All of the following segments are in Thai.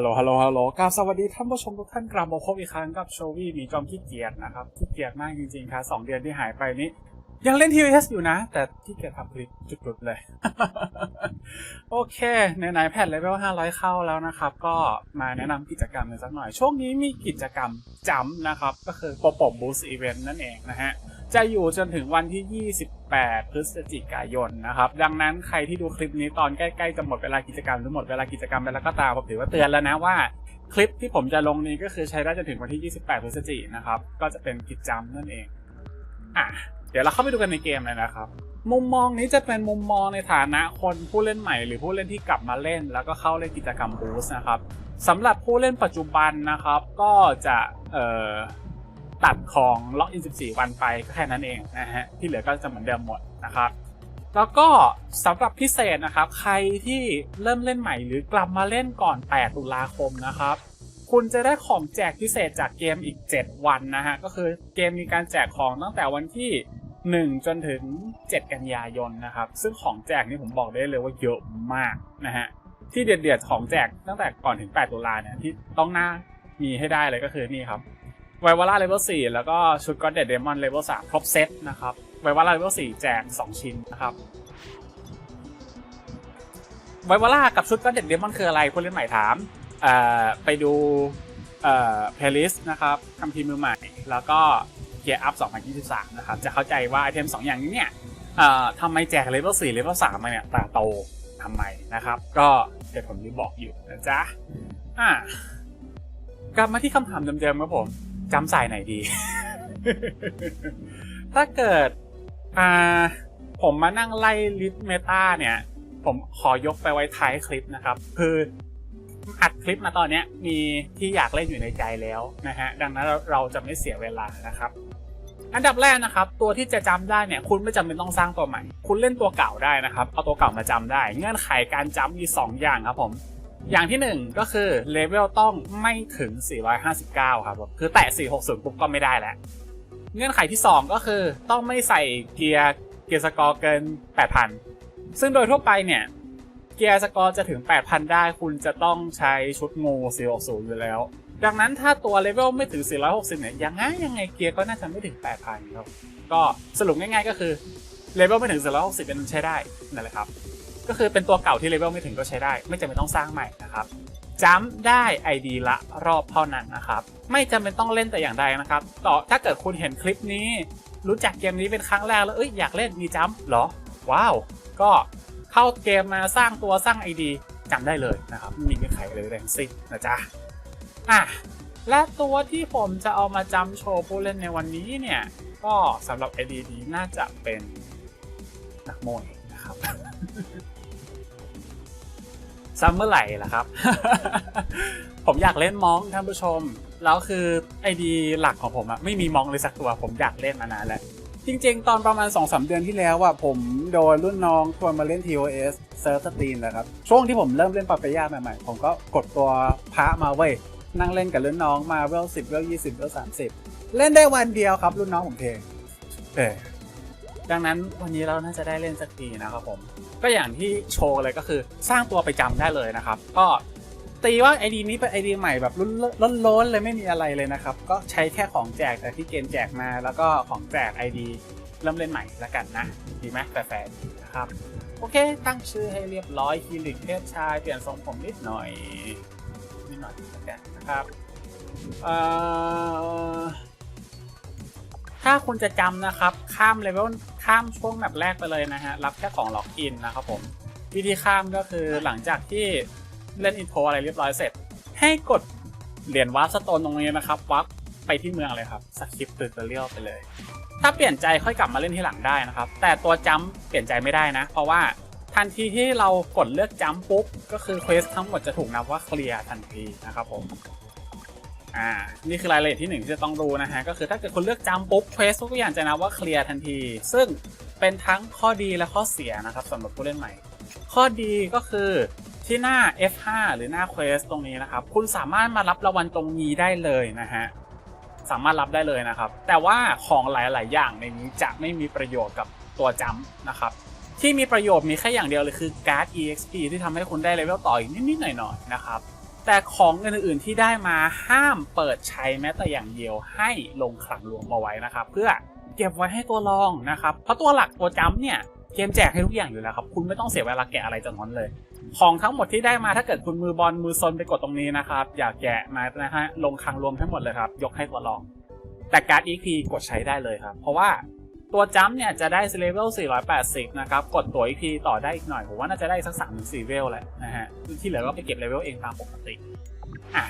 ฮัลโหล ฮัลโหล ฮัลโหลกราบสวัสดีท่านผู้ชมทุกท่านกลับมาพบอีกครั้งกับโชวี่หมีจอมขี้เกียจนะครับขี้เกียจมากจริงๆครับสองเดือนที่หายไปนี้ ยังเล่น TOS อยู่นะ แต่ขี้เกียจทำคลิปจุดๆเลย โอเคไหนๆแพทเลเวล500 เข้าแล้วนะครับ ก็มาแนะนำกิจกรรมกันสักหน่อย ช่วงนี้มีกิจกรรมจำนะครับ ก็คือโปรโปบูสอีเวนต์นั่นเองนะฮะ จะอยู่จนถึงวันที่ 28 พฤศจิกายนนะครับ ดังนั้นใครที่ดูคลิปนี้ตอนใกล้ๆจะหมดเวลากิจกรรมหรือหมดเวลากิจกรรมไปแล้วก็ตามผมถือว่าเตือนแล้วนะว่าคลิปที่ผมจะลงนี้ก็คือใช้ได้จนถึงวันที่ 28 พฤศจิกายนนะครับ ก็จะเป็นกิจกรรมนั่นเอง อะ เดี๋ยวเราเข้าไปดูกันในเกมเลยนะครับ มุมมองนี้จะเป็นมุมมองในฐานะคนผู้เล่นใหม่ หรือผู้เล่นที่กลับมาเล่น แล้วก็เข้าเล่นกิจกรรมบูสนะครับสำหรับผู้เล่นปัจจุบันนะครับ ก็จะเอ่อ ตัดของล็อกอิน 14 วันไปก็แค่นั้นเองนะฮะ ที่เหลือก็จะเหมือนเดิมหมดนะครับ แล้วก็สำหรับพิเศษนะครับ ใครที่เริ่มเล่นใหม่หรือกลับมาเล่นก่อน 8 ตุลาคมนะครับ คุณจะได้ของแจกพิเศษจากเกมอีก 7 วันนะฮะ ก็คือเกมมีการแจกของตั้งแต่วันที่1จนถึง 7 กันยายนนะครับ ซึ่งของแจกนี่ผมบอกได้เลยว่าเยอะมากนะฮะ ที่เดือดๆของแจกตั้งแต่ก่อนถึง 8 ตุลาเนี่ยที่ต้องหน้ามีให้ได้เลยก็คือนี่ครับ ไววาร่าเลเวล4แล้วก็ชุดก็อดเดดเดมอนเลเวล3ครบเซตนะครับไววาร่าเลเวล4แจก2ชิ้นนะครับไววาร่ากับชุดก็อดเดดเดมอนคืออะไรผู้เล่นใหม่ถามเอ่อไปดูเอ่อเพลย์ลิสต์นะครับคำพีร์มือใหม่ แล้วก็เกียร์อัพ 2023 นะครับ จะเข้าใจว่าไอเทม 2 อย่างนี้เนี่ยเอ่อทำไมแจกเลเวล4เลเวล3มาเนี่ยตาโตทำไมนะครับ ก็เดี๋ยวผมจะบอกอยู่นะจ๊ะอะกลับมาที่คำถามเดิมๆครับผม จำสายไหนดี ถ้าเกิดอ่าผมมานั่งไล่ลิสต์เมตาเนี่ย ผมขอยกไปไว้ท้ายคลิปนะครับ คืออัดคลิปมาตอนนี้มีที่อยากเล่นอยู่ในใจแล้วนะฮะ ดังนั้นเราจะไม่เสียเวลานะครับ อันดับแรกนะครับ ตัวที่จะจำได้เนี่ยคุณไม่จำเป็นต้องสร้างตัวใหม่ คุณเล่นตัวเก่าได้นะครับ เอาตัวเก่ามาจำได้ เงื่อนไขการจำมี 2 อย่างครับผม อย่างที่ 1 ก็คือเลเวลต้องไม่ถึง 459 ครับผมคือแตะ 460 ปุ๊บก็ไม่ได้แล้ว เงื่อนไขที่ 2 ก็คือต้องไม่ใส่เกียร์เกียร์สกอร์เกิน 8,000 ซึ่งโดยทั่วไปเนี่ย เกียร์สกอร์จะถึง 8,000 ได้คุณจะต้องใช้ชุดงู 460 อยู่แล้ว ดังนั้นถ้าตัวเลเวลไม่ถึง 460 เนี่ยยังไงยังไงเกียร์ก็น่าจะไม่ถึง 8,000 ครับ ก็สรุปง่ายๆก็คือเลเวลไม่ถึง 460 เป็นใช้ได้นั่นแหละครับ ก็คือเป็นตัวเก่าที่เลเวลไม่ถึงก็ใช้ได้ ไม่จำเป็นต้องสร้างใหม่นะครับจัมได้ ID ละรอบเท่านั้นนะครับ ไม่จำเป็นต้องเล่นแต่อย่างใดนะครับ ต่อถ้าเกิดคุณเห็นคลิปนี้ รู้จักเกมนี้เป็นครั้งแรกแล้วเอ้ยอยากเล่นมีจัมเหรอ ว้าว ก็เข้าเกมมาสร้างตัวสร้าง ID จำได้เลยนะครับไม่มีเงื่อนไขเลยแรงสิ้นนะจ๊ะอะและตัวที่ผมจะเอามาจำโชว์ผู้เล่นในวันนี้เนี่ย ก็สำหรับ ID นี้น่าจะเป็นนักมวยนะครับ ซัมเมอร์ไหร่ล่ะครับ ผมอยากเล่นมองท่านผู้ชม แล้วคือไอดีหลักของผมอะไม่มีมองเลยสักตัวผมอยากเล่นมานานแล้วจริงๆ ตอนประมาณ2อสเดือนที่แล้วอะผมโดนรุ่นน้องชวนมาเล่น TOS เซิร์ฟสตรีมนะครับ ช่วงที่ผมเริ่มเล่นปาเปย่าใหม่ๆ ผมก็กดตัวพระมาเว้ย นั่งเล่นกับรุ่นน้องมาเวลสิบเวลยี่สิบเวลสามสิบเล่นได้วันเดียวครับรุ่นน้องผมเทเออดังนั้นวันนี้เราน่าจะได้เล่นสักทีนะครับผม ก็อย่างที่โชว์เลยก็คือสร้างตัวไปจำได้เลยนะครับ ก็ตีว่าไอดีนี้เป็นไอดีใหม่แบบล้นๆเลยไม่มีอะไรเลยนะครับ ก็ใช้แค่ของแจกแต่ที่เกณฑ์แจกมาแล้วก็ของแจกไอดีเริ่มเล่นใหม่ล้วกันนะ ดีไหมแฟร์ๆนะครับ โอเค ตั้งชื่อให้เรียบร้อยคีริกเพศชายเปลี่ยนทรงผมนิดหน่อยนิดหน่อยล้วกันนะครับเอ่อ ถ้าคุณจะจำนะครับ ข้ามเลเวลข้ามช่วงแมปแรกไปเลยนะฮะ รับแค่ของล็อกอินนะครับผม วิธีข้ามก็คือหลังจากที่เล่นอินโทรอะไรเรียบร้อยเสร็จ ให้กดเหรียญวาร์ปสโตนตรงนี้นะครับวับไปที่เมืองเลยครับสคิปตูตเรียลไปเลย ถ้าเปลี่ยนใจค่อยกลับมาเล่นที่หลังได้นะครับ แต่ตัวจัมเปลี่ยนใจไม่ได้นะ เพราะว่าทันทีที่เรากดเลือกจัมปุ๊บก็คือเควสทั้งหมดจะถูกนับว่าเคลียร์ทันทีนะครับผม อ่า นี่คือรายละเอียดที่หนึ่งที่จะต้องรู้นะฮะ ก็คือถ้าเกิดคุณเลือกจำปุ๊บเควสทุกอย่างจะนับว่าเคลียร์ทันที ซึ่งเป็นทั้งข้อดีและข้อเสียนะครับสำหรับผู้เล่นใหม่ ข้อดีก็คือที่หน้า F5 หรือหน้าเควสตรงนี้นะครับ คุณสามารถมารับรางวัลตรงนี้ได้เลยนะฮะ สามารถรับได้เลยนะครับ แต่ว่าของหลาย ๆ อย่างในนี้จะไม่มีประโยชน์กับตัวจำนะครับที่มีประโยชน์มีแค่อย่างเดียวเลยคือการ์ด EXP ที่ทำให้คุณได้เลเวลต่ออีกนิด ๆ หน่อย ๆ นะครับ แต่ของอื่นๆที่ได้มาห้ามเปิดใช้แม้แต่อย่างเดียวให้ลงขลังรวมเอาไว้นะครับ เพื่อเก็บไว้ให้ตัวรองนะครับเพราะตัวหลักตัวจำเนี่ยเกมแจกให้ทุกอย่างอยู่แล้วครับ คุณไม่ต้องเสียเวลาแกะอะไรจากนั้นเลย ของทั้งหมดที่ได้มาถ้าเกิดคุณมือบอลมือซนไปกดตรงนี้นะครับ อย่าแกะมานะฮะลงคลังรวมทั้งหมดเลยครับ ยกให้ตัวรอง แต่การ์ด EP กดใช้ได้เลยครับ เพราะว่า ตัวจัมเนี่ยจะได้เลเวล480 นะครับ กดตัว EP ต่อได้อีกหน่อย ผมว่าน่าจะได้สัก3ถึง4เวลแหละนะฮะที่เหลือก็ไปเก็บเลเวลเองตามปกติอะ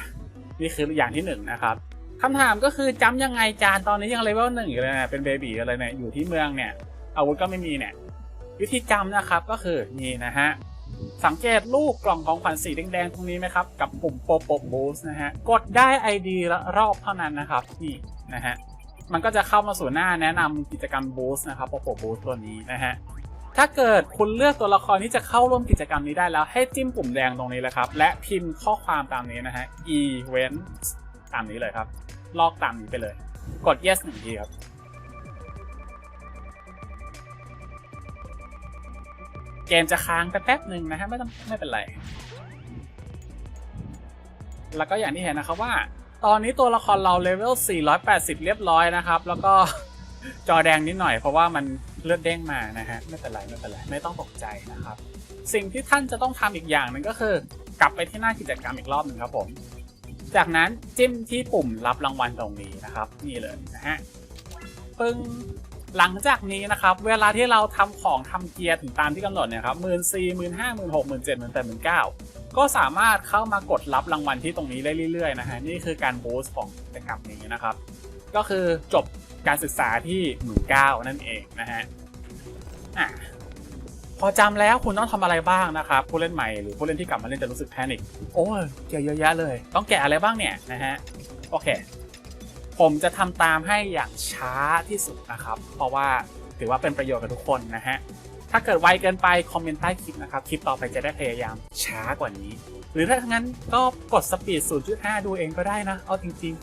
นี่คืออย่างที่หนึ่งนะครับคำถามก็คือจัมยังไงจานตอนนี้ยังเลเวลหนึ่งอยู่เลยนะเป็นเบบีอะไรเนี่ยอยู่ที่เมืองเนี่ยอาวุธก็ไม่มีเนี่ยวิธีจำนะครับก็คือนี่นะฮะสังเกตลูกกล่องของขวัญสีแดงๆตรงนี้ไหมครับ กับปุ่มโปโปบูสนะฮะกดได้ ID ละรอบเท่านั้นนะครับนี่นะฮะ มันก็จะเข้ามาสู่หน้าแนะนำกิจกรรมบูสต์นะครับโปโปบูสตัวนี้นะฮะถ้าเกิดคุณเลือกตัวละครที่จะเข้าร่วมกิจกรรมนี้ได้แล้ว ให้จิ้มปุ่มแดงตรงนี้เลยครับ และพิมพ์ข้อความตามนี้นะฮะ event ตามนี้เลยครับ ลอกตามนี้ไปเลย กด yes หนึ่งทีครับเกมจะค้างไปแป๊บหนึ่งนะฮะไม่ต้องไม่เป็นไร แล้วก็อย่างที่เห็นนะครับว่า ตอนนี้ตัวละครเราเลเวล 480 เรียบร้อยนะครับ แล้วก็จอแดงนิดหน่อยเพราะว่ามันเลือดเด้งมานะฮะ ไม่เป็นไรไม่เป็นไรไม่ต้องตกใจนะครับ สิ่งที่ท่านจะต้องทำอีกอย่างหนึ่งก็คือ กลับไปที่หน้ากิจกรรมอีกรอบหนึ่งครับผม จากนั้นจิ้มที่ปุ่มรับรางวัลตรงนี้นะครับ นี่เลยนะฮะปึ้งหลังจากนี้นะครับ เวลาที่เราทำของทำเกียร์ถึงตามที่กำหนดเนี่ยครับหมื่นสี่หมื่นห้าหมื่นหกหมื่นเจ็ดหมื่นแปดหมื่นเก้า ก็สามารถเข้ามากดรับรางวัลที่ตรงนี้ได้เรื่อยๆนะฮะนี่คือการบูสต์ของกิจกรรมนี้นะครับ ก็คือจบการศึกษาที่หมื่นเก้านั่นเองนะฮะอะพอจำแล้วคุณต้องทำอะไรบ้างนะครับผู้เล่นใหม่หรือผู้เล่นที่กลับมาเล่นจะรู้สึกแพนิคโอ้ยเจอเยอะแยะเลย ต้องแกะอะไรบ้างเนี่ยนะฮะโอเค ผมจะทำตามให้อย่างช้าที่สุดนะครับ เพราะว่าถือว่าเป็นประโยชน์กับทุกคนนะฮะ ถ้าเกิดไวเกินไปคอมเมนต์ใต้คลิปนะครับคลิปต่อไปจะได้พยายามช้ากว่านี้ หรือถ้างั้นก็กดสปีด 0.5 ดูเองก็ได้นะ เอาจริง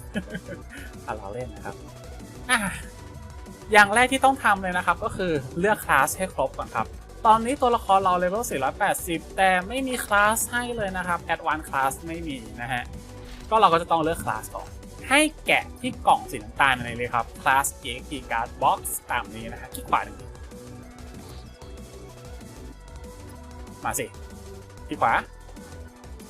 ๆเอาเราเล่นนะครับอะอย่างแรกที่ต้องทำเลยนะครับ ก็คือเลือกคลาสให้ครบก่อนครับ ตอนนี้ตัวละครเราเลเวล 480 แต่ไม่มีคลาสให้เลยนะครับ Advanced Class ไม่มีนะฮะ ก็เราก็จะต้องเลือกคลาสก่อน ให้แกะที่กล่องสีน้ำตาลในเลยครับ Class EXP Card Box ตามนี้นะฮะคลิกขวาหนึ่ง มาสิคลิกขวา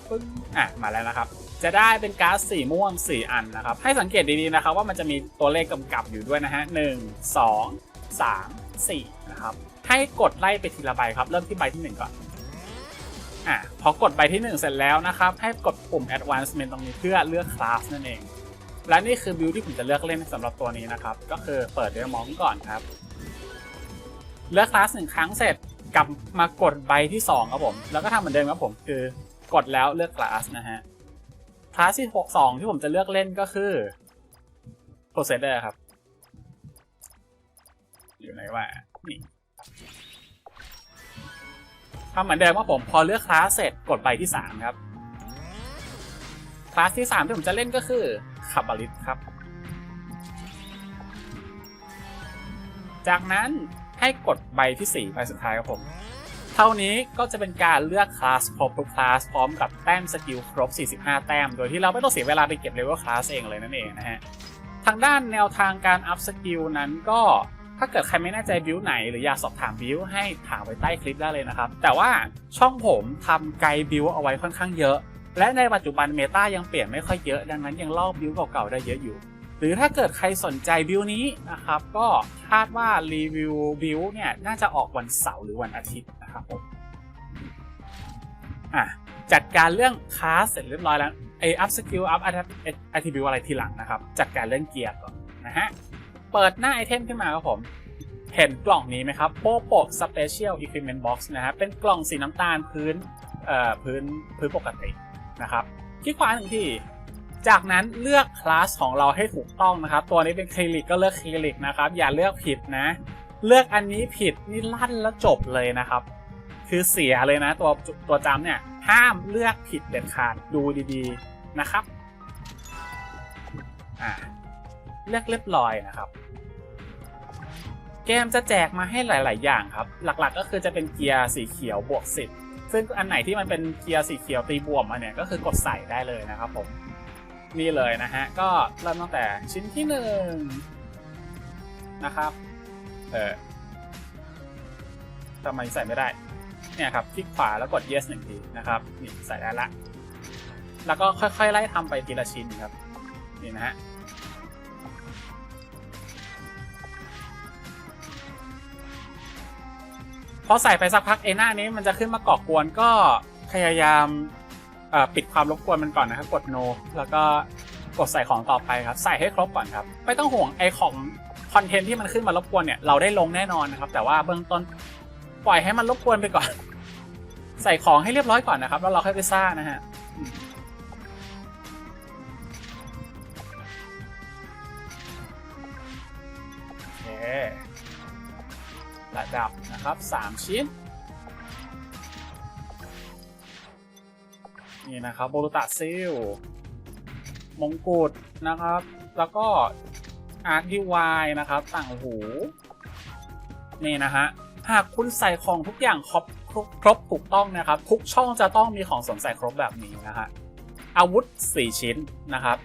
ปึ้งอะมาแล้วนะครับ จะได้เป็นการ์ดสีม่วง 4 อันนะครับ ให้สังเกตดีๆนะครับ ว่ามันจะมีตัวเลขกำกับอยู่ด้วยนะฮะหนึ่งสองสามสี่นะครับ ให้กดไล่ไปทีละใบครับ เริ่มที่ใบที่ 1 ก่อนอะพอกดใบที่ 1 เสร็จแล้วนะครับ ให้กดปุ่ม advancement ตรงนี้เพื่อเลือกคลาสนั่นเอง และนี่คือบิลที่ผมจะเลือกเล่นสำหรับตัวนี้นะครับ ก็คือเปิดด้วยมองก่อนครับ เลือกคลาสหนึ่งครั้งเสร็จ กลับมากดใบที่ 2 ครับผม แล้วก็ทำเหมือนเดิมครับผมคือกดแล้วเลือกคลาสนะฮะคลาสที่6 2 ที่ผมจะเลือกเล่นก็คือ processor ครับ อยู่ไหนวะนี่ทำเหมือนเดิมครับผมพอเลือกคลาสเสร็จกดใบที่ 3 ครับคลาสที่ 3 ที่ผมจะเล่นก็คือคาบาลิสครับ จากนั้น ให้กดใบที่ 4 ใบสุดท้ายครับผม เท่านี้ก็จะเป็นการเลือกคลาสครบทุกคลาสพร้อมกับแต้มสกิลครบ 45 แต้ม โดยที่เราไม่ต้องเสียเวลาไปเก็บเลเวลคลาสเองเลยนั่นเองนะฮะ ทางด้านแนวทางการอัพสกิลนั้นก็ถ้าเกิดใครไม่แน่ใจบิวไหนหรืออยากสอบถามบิวให้ถามไว้ใต้คลิปได้เลยนะครับ แต่ว่าช่องผมทำไกด์บิวเอาไว้ค่อนข้างเยอะ และในปัจจุบันเมตายังเปลี่ยนไม่ค่อยเยอะ ดังนั้นยังลอกบิวเก่าๆได้เยอะอยู่ หรือถ้าเกิดใครสนใจบิวนี้นะครับ ก็คาดว่ารีวิวบิวเนี่ยน่าจะออกวันเสาร์หรือวันอาทิตย์นะครับผมอะจัดการเรื่องคลาสเสร็จเรียบร้อยแล้วไออัพสกิลอัพอัติบิวอะไรทีหลังนะครับ จัดการเรื่องเกียร์ก่อนนะฮะ เปิดหน้าไอเทมขึ้นมาครับผม เห็นกล่องนี้ไหมครับโปโปสเปเชียลอีควิ m เมนต์บ็อกซ์นะฮะเป็นกล่องสีน้ำตาลพื้นเอ่อพื้นพื้นปกตินะครับคลิกขวาหนึ่งที จากนั้นเลือกคลาสของเราให้ถูกต้องนะครับ ตัวนี้เป็นคลิลิกก็เลือกคลิลิกนะครับ อย่าเลือกผิดนะ เลือกอันนี้ผิดนี่ลั่นแล้วจบเลยนะครับ คือเสียเลยนะตัวตัวจำเนี่ยห้ามเลือกผิดเด็ดขาดดูดีๆนะครับอ่าเลือกเรียบร้อยนะครับเกมจะแจกมาให้หลาย ๆ อย่างครับ หลัก ๆ ก็คือจะเป็นเกียร์สีเขียวบวก10 ซึ่งอันไหนที่มันเป็นเกียร์สีเขียวตีบวมมาเนี่ยก็คือกดใส่ได้เลยนะครับผม นี่เลยนะฮะ ก็เริ่มตั้งแต่ชิ้นที่หนึ่งนะครับ เออทำไมใส่ไม่ได้ เนี่ยครับ คลิกขวาแล้วกด yes หนึ่งทีนะครับ นี่ใส่ได้ละ แล้วก็ค่อยๆ ไล่ทำไปทีละชิ้นครับ นี่นะฮะพอใส่ไปสักพักไอ้หน้านี้มันจะขึ้นมาก่อกวนก็พยายาม ปิดความรบกวนมันก่อนนะครับกด no แล้วก็กดใส่ของต่อไปครับ ใส่ให้ครบก่อนครับ ไม่ต้องห่วงไอของคอนเทนต์ที่มันขึ้นมารบกวนเนี่ยเราได้ลงแน่นอนนะครับ แต่ว่าเบื้องต้นปล่อยให้มันรบกวนไปก่อน ใส่ของให้เรียบร้อยก่อนนะครับ แล้วเราค่อยไปซ่างนะฮะระดับนะครับ 3 ชิ้น นี่นะครับโบรุตะซิลมงกุฎนะครับ แล้วก็อาร์คดีวายนะครับ ต่างหู นี่นะฮะ หากคุณใส่ของทุกอย่างครบครบครบถูกต้องนะครับ ทุกช่องจะต้องมีของสวมใส่ครบแบบนี้นะฮะ อาวุธ 4 ชิ้นนะครับ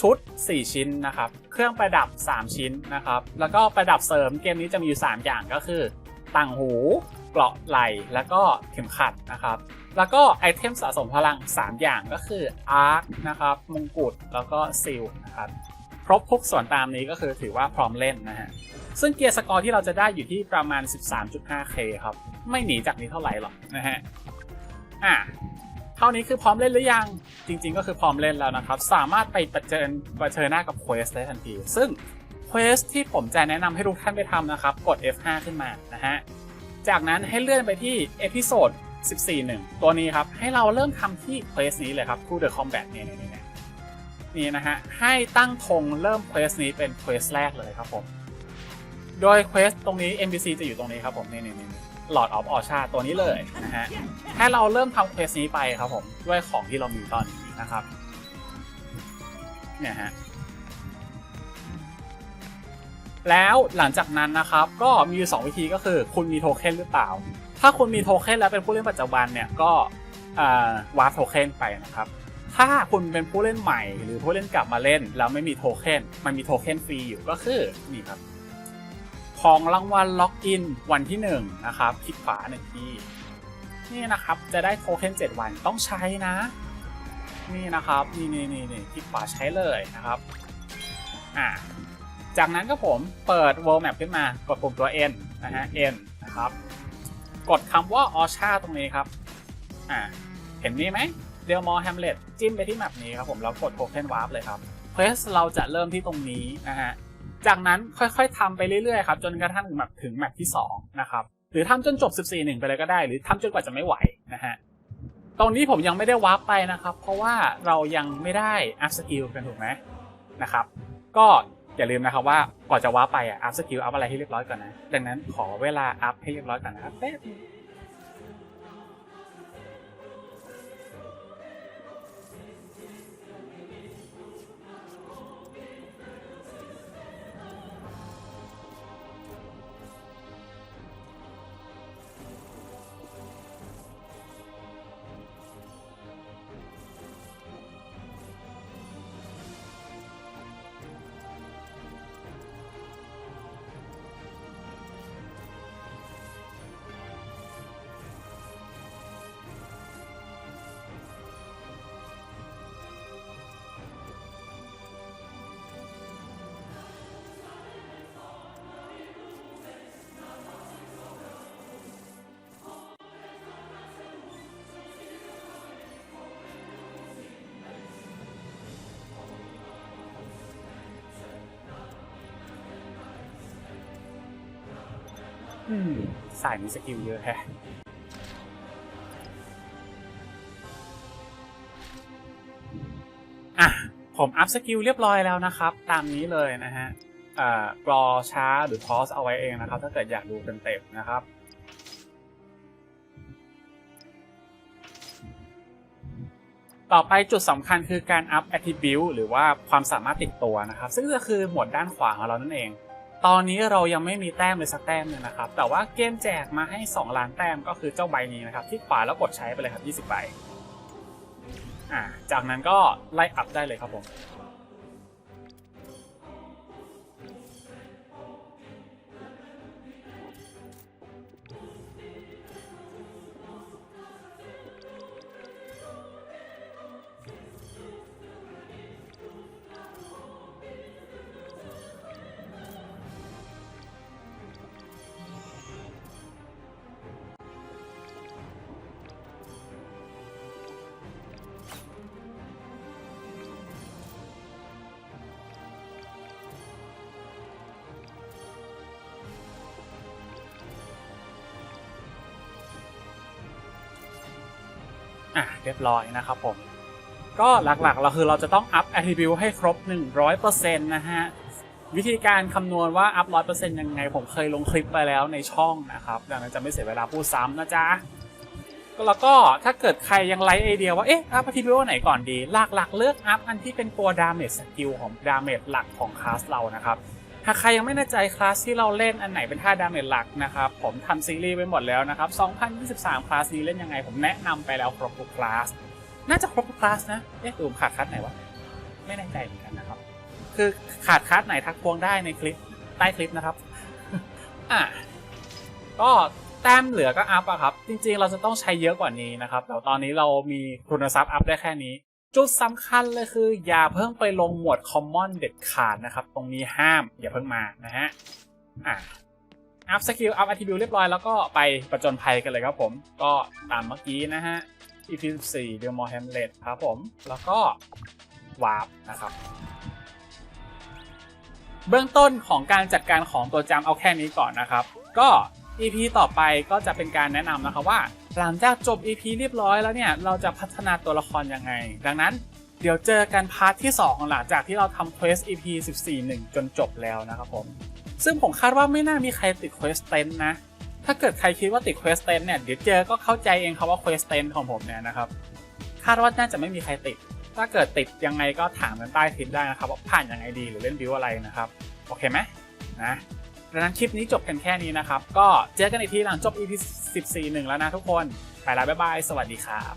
ชุด 4 ชิ้นนะครับ เครื่องประดับ 3 ชิ้นนะครับ แล้วก็ประดับเสริมเกมนี้จะมีอยู่ 3 อย่างก็คือ ต่างหู เกราะไหล่ แล้วก็เข็มขัดนะครับ แล้วก็ไอเทมสะสมพลัง 3 อย่างก็คืออาร์คนะครับมงกุฎแล้วก็ซิลนะครับครบทุกส่วนตามนี้ก็คือถือว่าพร้อมเล่นนะฮะซึ่งเกียร์สกอร์ที่เราจะได้อยู่ที่ประมาณ 13.5k ครับ ไม่หนีจากนี้เท่าไหร่หรอกนะฮะอะเท่านี้คือพร้อมเล่นหรือยัง จริง ๆ ก็คือพร้อมเล่นแล้วนะครับ สามารถไปประเจิญประเชิญหน้ากับเควสได้ทันที ซึ่งเควสที่ผมจะแนะนำให้ทุกท่านไปทำนะครับ กด F5 ขึ้นมานะฮะ จากนั้นให้เลื่อนไปที่เอพิโซด 14.1 ตัวนี้ครับ ให้เราเริ่มทำที่เควสนี้เลยครับ To the Combat เนี่ยเนี่ยเนี่ยนี่นะฮะ ให้ตั้งธงเริ่มเควสนี้เป็นเควสแรกเลยครับผม โดยเควสตรงนี้ NPC จะอยู่ตรงนี้ครับผม นี่นี่นี่ Lord of Orsha ตัวนี้เลยนะฮะ ให้เราเริ่มทำเควสนี้ไปครับผม ด้วยของที่เรามีตอนนี้นะครับ เนี่ยฮะแล้วหลังจากนั้นนะครับก็มีอยู่สองวิธีก็คือคุณมีโทเค็นหรือเปล่า ถ้าคุณมีโทเค็นแล้วเป็นผู้เล่นปัจจุบันเนี่ยก็วาร์ปโทเค็นไปนะครับ ถ้าคุณเป็นผู้เล่นใหม่ หรือผู้เล่นกลับมาเล่น แล้วไม่มีโทเค็นมันมีโทเค็นฟรีอยู่ก็คือนี่ครับ ของรางวัลล็อกอินวันที่1นงนะครับคลิกขวาหนึ่งทีนี่นะครับจะได้โทเค็น7 วันต้องใช้นะ นี่นะครับนี่นี่นี่นี่คลิกขวาใช้เลยนะครับอ่าจากนั้นก็ผมเปิด World Map ขึ้นมากดปุ่มตัว N นะฮะ N นะครับ กดคำว่า Orsha ตรงนี้ครับ อ่า เห็นนี่ไหมเดลมอร์แฮมเล็ตจิ้มไปที่แมปนี้ครับผมแล้วกดโทเค็นวาร์ปเลยครับเควสเราจะเริ่มที่ตรงนี้นะฮะ จากนั้นค่อยๆทำไปเรื่อยๆครับจนกระทั่งแบบถึงแมปที่2นะครับ หรือทำจนจบ 14 1ไปเลยก็ได้ หรือทำจนกว่าจะไม่ไหวนะฮะ ตรงนี้ผมยังไม่ได้วาร์ปไปนะครับ เพราะว่าเรายังไม่ได้อัพสกิลกันถูกไหมนะครับ ก็ อย่าลืมนะครับว่าก่อนจะว้าไปอะอัพสกิลอัพอะไรให้เรียบร้อยก่อนนะ ดังนั้นขอเวลาอัพให้เรียบร้อยก่อนนะครับแป๊บ สายมีสกิลเยอะแฮะอะ ผมอัพสกิลเรียบร้อยแล้วนะครับ ตามนี้เลยนะฮะอ่ากรอช้าหรือพอสเอาไว้เองนะครับ ถ้าเกิดอยากดูเต็มๆนะครับต่อไปจุดสำคัญคือการอัพ attribute หรือว่าความสามารถติดตัวนะครับ ซึ่งก็คือหมวดด้านขวาของเรานั่นเอง ตอนนี้เรายังไม่มีแต้มเลยสักแต้มเลยนะครับ แต่ว่าเกมแจกมาให้ 2 ล้านแต้มก็คือเจ้าใบนี้นะครับ ที่ขวาแล้วกดใช้ไปเลยครับ 20 ใบ อ่า จากนั้นก็ไล่อัพได้เลยครับผม อะเรียบร้อยนะครับผมก็หลักๆ เราคือเราจะต้องอัพ attribute ให้ครบ 100%นะฮะ วิธีการคำนวณว่าอัพ 100%ยังไง ผมเคยลงคลิปไปแล้วในช่องนะครับ ดังนั้นจะไม่เสียเวลาพูดซ้ำนะจ๊ะ แล้วก็ถ้าเกิดใครยังไลฟ์ไอเดียว่า เอ๊ะ อัพ attribute ไหนก่อนดี หลักๆ เลือกอัพอันที่เป็นตัว damage skill ของ damage หลักของคลาสเรานะครับากใครยังไม่แน่ใจคลาสที่เราเล่นอันไหนเป็นท่าดาเมจหลักนะครับผมทำซีรีส์ไว้หมดแล้วนะครับ 2023 คลาสนี้เล่นยังไง ผมแนะนำไปแล้วครบทุกคลาส น่าจะครบทุกคลาสนะ เอ๊ะหรือผมขาดคลาสไหนวะ ไม่แน่ใจเหมือนกันนะครับ คือขาดคลาสไหนทักพวงได้ในคลิปใต้คลิปนะครับ อะ ก็แต้มเหลือก็อัพอะครับ จริงๆ เราจะต้องใช้เยอะกว่านี้นะครับแต่ตอนนี้เรามีทุนทรัพย์อัพได้แค่นี้ จุดสำคัญเลยคือ อย่าเพิ่งไปลงหมวดคอมมอนเด็ดขาดนะครับ ตรงนี้ห้ามอย่าเพิ่งมานะฮะอะอัพสกิลอัพอัติบิวเรียบร้อยแล้วก็ไปประจนภัยกันเลยครับผม ก็ตามเมื่อกี้นะฮะ EP 14 d e l m o r Hamlet ครับผม แล้วก็วาร์ปนะครับ เบื้องต้นของการจัดการของตัวจำเอาแค่นี้ก่อนนะครับ ก็ EP ต่อไปก็จะเป็นการแนะนำนะครับว่า หลังจากจบ EP เรียบร้อยแล้วเนี่ยเราจะพัฒนาตัวละครยังไง ดังนั้นเดี๋ยวเจอกันพาร์ทที่ 2 หลังจากที่เราทำเควส EP 14 1 จนจบแล้วนะครับผม ซึ่งผมคาดว่าไม่น่ามีใครติดเควสเตนนะ ถ้าเกิดใครคิดว่าติดเควสเตนเนี่ยเดี๋ยวเจอก็เข้าใจเองครับว่าเควสเตนของผมเนี่ยนะครับ คาดว่าน่าจะไม่มีใครติด ถ้าเกิดติดยังไงก็ถามกันใต้คลิปได้นะครับว่าผ่านยังไงดีหรือเล่นบิวอะไรนะครับ โอเคไหมนะ ดังนั้นคลิปนี้จบกันแค่นี้นะครับ ก็เจอกันอีกทีหลังจบ EP 14 1 แล้วนะทุกคน ไปแล้วบ๊ายบาย สวัสดีครับ